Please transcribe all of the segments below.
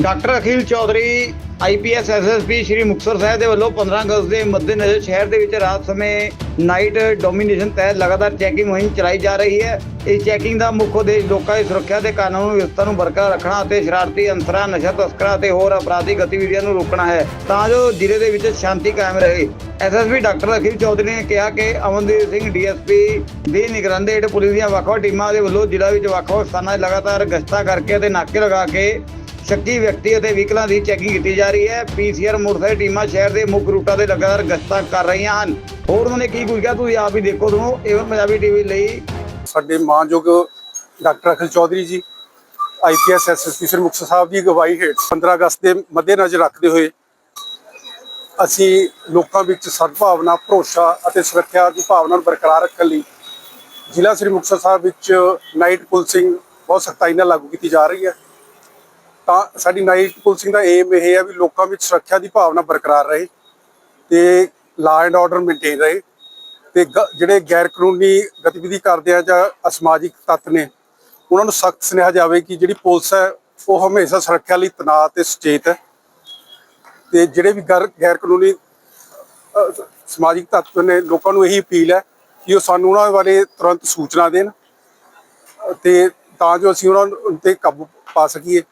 Doctor Akhil Chaudhary IPS SSP Shri Muktsar Sahib ਦੇ ਵੱਲੋਂ 15 ਅਗਸਤ ਦੇ ਮੱਦੇਨਜ਼ਰ ਸ਼ਹਿਰ ਦੇ ਵਿੱਚ ਰਾਤ ਸਮੇਂ ਨਾਈਟ ਡੋਮੀਨੇਸ਼ਨ ਤਹਿਤ ਲਗਾਤਾਰ ਚੈਕਿੰਗ ਮੁਹਿੰਮ ਚਲਾਈ ਜਾ ਰਹੀ ਹੈ। ਇਸ ਚੈਕਿੰਗ ਦਾ ਮੁੱਖ ਉਦੇਸ਼ ਲੋਕਾਂ ਦੀ ਸੁਰੱਖਿਆ ਤੇ ਕਾਨੂੰਨ ਵਿਵਸਥਾ ਨੂੰ ਬਰਕਰਾਰ ਰੱਖਣਾ ਅਤੇ ਸ਼ਰਾਰਤੀ ਅੰਸਰਾਂ, ਨਸ਼ਾ ਤਸਕਰਾਂ ਅਤੇ ਹੋਰ ਅਪਰਾਧਿਕ ਗਤੀਵਿਧੀਆਂ ਨੂੰ ਰੋਕਣਾ ਹੈ। ਤਾਂ ਜੋ ਜ਼ਿਲ੍ਹੇ ਦੇ ਵਿੱਚ ਸ਼ਾਂਤੀ ਕਾਇਮ ਰਹੇ। ਐਸਐਸਪੀ ਡਾਕਟਰ ਅਖਿਲ ਚੌਧਰੀ ਨੇ ਕਿਹਾ ਕਿ ਅਮਨਦੀਪ ਸਿੰਘ ਡੀਐਸਪੀ ਦੀ ਨਿਗਰਾਨੀ ਹੇਠ ਪੁਲਿਸ ਦੀਆਂ ਵੱਖ-ਵੱਖ ਟੀਮਾਂ ਦੇ ਵੱਲੋਂ ਜ਼ਿਲ੍ਹਾ ਵਿੱਚ ਵੱਖ-ਵੱਖ ਸਥਾਨਾਂ 'ਤੇ ਲਗਾਤਾਰ ਗਸ਼ਤਾਂ ਕਰਕੇ ਅਤੇ ਨਾਕੇ ਲਗਾ ਕੇ ਸ਼ੱਕੀ ਵਿਅਕਤੀ ਅਤੇ ਵਹੀਕਲਾਂ ਦੀ ਚੈਕਿੰਗ ਕੀਤੀ ਜਾ ਰਹੀ ਹੈ। ਪੀਸੀਆਰ ਮੋਟਰਸਾਈਕਲ ਟੀਮਾਂ ਸ਼ਹਿਰ ਦੇ ਮੁੱਖ ਰੂਟਾਂ ਤੇ ਲਗਾਤਾਰ ਗਸ਼ਤਾਂ ਕਰ ਰਹੀਆਂ ਹਨ। ਹੋਰ ਉਹਨਾਂ ਨੇ ਕੀ ਕੁਝ ਕਿਹਾ? ਤੁਸੀਂ ਆਪ ਹੀ ਦੇਖੋ ਤੁਹਾਨੂੰ ਏਵਨ ਪੰਜਾਬੀ ਟੀਵੀ ਲਈ ਸਾਡੇ ਮਾਨਯੋਗ doctor Akhil Chaudhary ji IPS SSP Shri Muktsar Sahib ਦੀ ਅਗਵਾਈ ਹੇਠ 15 ਅਗਸਤ ਦੇ ਮੱਦੇਨਜ਼ਰ ਰੱਖਦੇ ਹੋਏ ਅਸੀਂ ਲੋਕਾਂ ਵਿੱਚ ਸਦਭਾਵਨਾ, ਭਰੋਸਾ ਅਤੇ ਸੁਰੱਖਿਆ ਦੀ ਭਾਵਨਾ ਨੂੰ ਬਰਕਰਾਰ ਰੱਖਣ ਲਈ ਜ਼ਿਲ੍ਹਾ ਸ੍ਰੀ ਮੁਕਤਸਰ ਸਾਹਿਬ ਵਿੱਚ ਨਾਈਟ ਪੁਲਿਸਿੰਗ ਬਹੁਤ ਸਖਤਾਈ ਨਾਲ ਲਾਗੂ ਕੀਤੀ ਜਾ ਰਹੀ ਹੈ। ਤਾਂ ਸਾਡੀ ਨਾਈਟ ਪੁਲਿਸਿੰਗ ਦਾ ਏਮ ਇਹ ਹੈ ਵੀ ਲੋਕਾਂ ਵਿੱਚ ਸੁਰੱਖਿਆ ਦੀ ਭਾਵਨਾ ਬਰਕਰਾਰ ਰਹੇ ਤੇ ਲਾ ਐਂਡ ਆਰਡਰ ਮੇਨਟੇਨ ਰਹੇ ਤੇ ਗ- ਜਿਹੜੇ ਗੈਰ ਕਾਨੂੰਨੀ ਗਤੀਵਿਧੀ ਕਰਦੇ ਆ ਜਾਂ ਅਸਮਾਜਿਕ ਤੱਤ ਨੇ, ਉਹਨਾਂ ਨੂੰ ਸਖਤ ਸੁਨੇਹਾ ਜਾਵੇ ਕਿ ਜਿਹੜੀ ਪੁਲਿਸ ਹੈ, ਉਹ ਹਮੇਸ਼ਾ ਸੁਰੱਖਿਆ ਲਈ ਤਣਾਅ ਤੇ ਸੁਚੇਤ ਹੈ ਤੇ ਜਿਹੜੇ ਵੀ ਗੈਰ ਗੈਰ ਕਾਨੂੰਨੀ ਸਮਾਜਿਕ ਤੱਤ ਨੇ, ਲੋਕਾਂ ਨੂੰ ਇਹੀ ਅਪੀਲ ਹੈ ਕਿ ਉਹ ਸਾਨੂੰ ਉਹਨਾਂ ਬਾਰੇ ਤੁਰੰਤ ਸੂਚਨਾ ਦੇਣ ਤੇ ਤਾਂ ਜੋ ਅਸੀਂ ਉਹਨਾਂ ਤੇ ਕਾਬੂ ਪਾ ਸਕੀਏ।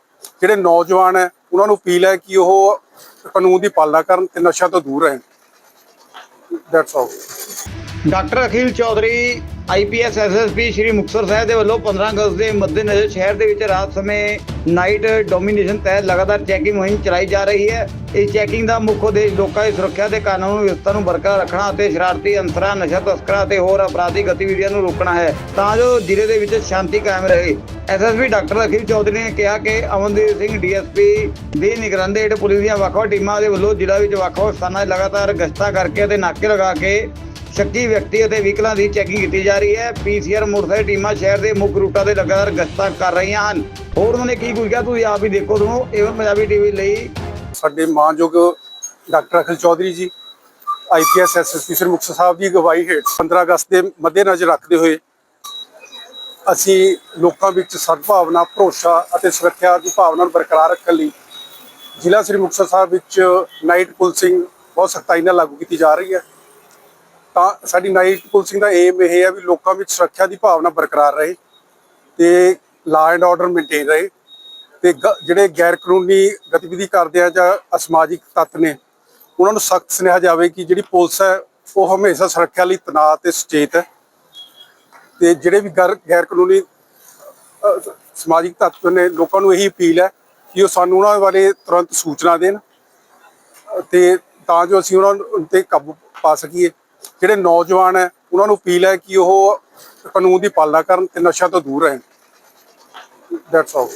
ਜਿਹੜੇ ਨੌਜਵਾਨ ਹੈ, ਉਹਨਾਂ ਨੂੰ ਅਪੀਲ ਹੈ ਕਿ ਉਹ ਕਾਨੂੰਨ ਦੀ ਪਾਲਣਾ ਕਰਨ ਤੇ ਨਸ਼ਾ ਤੋਂ ਦੂਰ ਰਹਿਣ। That's all doctor Akhil Chaudhary IPS SSP Shri Muktsar Sahib ਦੇ ਵੱਲੋਂ 15 ਅਗਸਤ ਦੇ ਮੱਦੇਨਜ਼ਰ ਸ਼ਹਿਰ ਦੇ ਵਿੱਚ ਰਾਤ ਸਮੇਂ ਨਾਈਟ ਡੋਮੀਨੇਸ਼ਨ ਤਹਿਤ ਲਗਾਤਾਰ ਚੈਕਿੰਗ ਮੁਹਿੰਮ ਚਲਾਈ ਜਾ ਰਹੀ ਹੈ। ਇਸ ਚੈਕਿੰਗ ਦਾ ਮੁੱਖ ਉਦੇਸ਼ ਲੋਕਾਂ ਦੀ ਸੁਰੱਖਿਆ ਤੇ ਕਾਨੂੰਨ ਵਿਵਸਥਾ ਨੂੰ ਬਰਕਰਾਰ ਰੱਖਣਾ ਅਤੇ ਸ਼ਰਾਰਤੀ ਅੰਸਰਾਂ, ਨਸ਼ਾ ਤਸਕਰਾਂ ਅਤੇ ਹੋਰ ਅਪਰਾਧਿਕ ਗਤੀਵਿਧੀਆਂ ਨੂੰ ਰੋਕਣਾ ਹੈ। ਤਾਂ ਜੋ ਜ਼ਿਲ੍ਹੇ ਦੇ ਵਿੱਚ ਸ਼ਾਂਤੀ ਕਾਇਮ ਰਹੇ। ਐਸਐਸਪੀ ਡਾਕਟਰ ਅਖਿਲ ਚੌਧਰੀ ਨੇ ਕਿਹਾ ਕਿ ਅਮਨਦੀਪ ਸਿੰਘ ਡੀਐਸਪੀ ਦੀ ਨਿਗਰਾਨੀ ਹੇਠ ਪੁਲਿਸ ਦੀਆਂ ਵੱਖ-ਵੱਖ ਟੀਮਾਂ ਦੇ ਵੱਲੋਂ ਜ਼ਿਲ੍ਹਾ ਵਿੱਚ ਵੱਖ-ਵੱਖ ਸਥਾਨਾਂ 'ਤੇ ਲਗਾਤਾਰ ਗਸ਼ਤਾਂ ਕਰਕੇ ਅਤੇ ਨਾਕੇ ਲਗਾ ਕੇ ਸ਼ੱਕੀ ਵਿਅਕਤੀ ਅਤੇ ਵਹੀਕਲਾਂ ਦੀ ਚੈਕਿੰਗ ਕੀਤੀ ਜਾ ਰਹੀ ਹੈ। ਪੀਸੀਆਰ ਮੋਟਰਸਾਈਕਲ ਟੀਮਾਂ ਸ਼ਹਿਰ ਦੇ ਮੁੱਖ ਰੂਟਾਂ ਤੇ ਲਗਾਤਾਰ ਗਸ਼ਤਾਂ ਕਰ ਰਹੀਆਂ ਹਨ। ਹੋਰ ਉਹਨਾਂ ਨੇ ਕੀ ਕੁਝ ਕਿਹਾ? ਤੁਸੀਂ ਆਪ ਹੀ ਦੇਖੋ ਤੁਹਾਨੂੰ ਏਵਨ ਪੰਜਾਬੀ ਟੀਵੀ ਲਈ ਸਾਡੇ ਮਾਨਯੋਗ doctor Akhil Chaudhary ji IPS SSP Shri Muktsar Sahib ਦੀ ਅਗਵਾਈ ਹੇਠ 15 ਅਗਸਤ ਦੇ ਮੱਦੇਨਜ਼ਰ ਰੱਖਦੇ ਹੋਏ ਅਸੀਂ ਲੋਕਾਂ ਵਿੱਚ ਸਦਭਾਵਨਾ, ਭਰੋਸਾ ਅਤੇ ਸੁਰੱਖਿਆ ਦੀ ਭਾਵਨਾ ਨੂੰ ਬਰਕਰਾਰ ਰੱਖਣ ਲਈ ਜ਼ਿਲ੍ਹਾ ਸ੍ਰੀ ਮੁਕਤਸਰ ਸਾਹਿਬ ਵਿੱਚ ਨਾਈਟ ਪੁਲਿਸਿੰਗ ਬਹੁਤ ਸਖਤਾਈ ਨਾਲ ਲਾਗੂ ਕੀਤੀ ਜਾ ਰਹੀ ਹੈ। ਤਾਂ ਸਾਡੀ ਨਾਈਟ ਪੁਲਿਸਿੰਗ ਦਾ ਏਮ ਇਹ ਹੈ ਵੀ ਲੋਕਾਂ ਵਿੱਚ ਸੁਰੱਖਿਆ ਦੀ ਭਾਵਨਾ ਬਰਕਰਾਰ ਰਹੇ ਤੇ ਲਾ ਐਂਡ ਆਰਡਰ ਮੇਨਟੇਨ ਰਹੇ ਤੇ ਗ- ਜਿਹੜੇ ਗੈਰ ਕਾਨੂੰਨੀ ਗਤੀਵਿਧੀ ਕਰਦੇ ਆ ਜਾਂ ਅਸਮਾਜਿਕ ਤੱਤ ਨੇ, ਉਹਨਾਂ ਨੂੰ ਸਖਤ ਸੁਨੇਹਾ ਜਾਵੇ ਕਿ ਜਿਹੜੀ ਪੁਲਿਸ ਹੈ, ਉਹ ਹਮੇਸ਼ਾ ਸੁਰੱਖਿਆ ਲਈ ਤਣਾਅ ਤੇ ਸੁਚੇਤ ਹੈ। ਤੇ ਜਿਹੜੇ ਵੀ ਗੈਰ ਗੈਰ ਕਾਨੂੰਨੀ ਸਮਾਜਿਕ ਤੱਤ ਨੇ ਲੋਕਾਂ ਨੂੰ ਇਹੀ ਅਪੀਲ ਹੈ ਕਿ ਉਹ ਸਾਨੂੰ ਉਹਨਾਂ ਬਾਰੇ ਤੁਰੰਤ ਸੂਚਨਾ ਦੇਣ ਤੇ ਤਾਂ ਜੋ ਅਸੀਂ ਉਹਨਾਂ ਤੇ ਕਾਬੂ ਪਾ ਸਕੀਏ। ਜਿਹੜੇ ਨੌਜਵਾਨ ਹੈ, ਉਹਨਾਂ ਨੂੰ ਅਪੀਲ ਹੈ ਕਿ ਉਹ ਕਾਨੂੰਨ ਦੀ ਪਾਲਣਾ ਕਰਨ ਤੇ ਨਸ਼ਾ ਤੋਂ ਦੂਰ ਰਹਿਣ। ਦੈਟਸ ਆਲ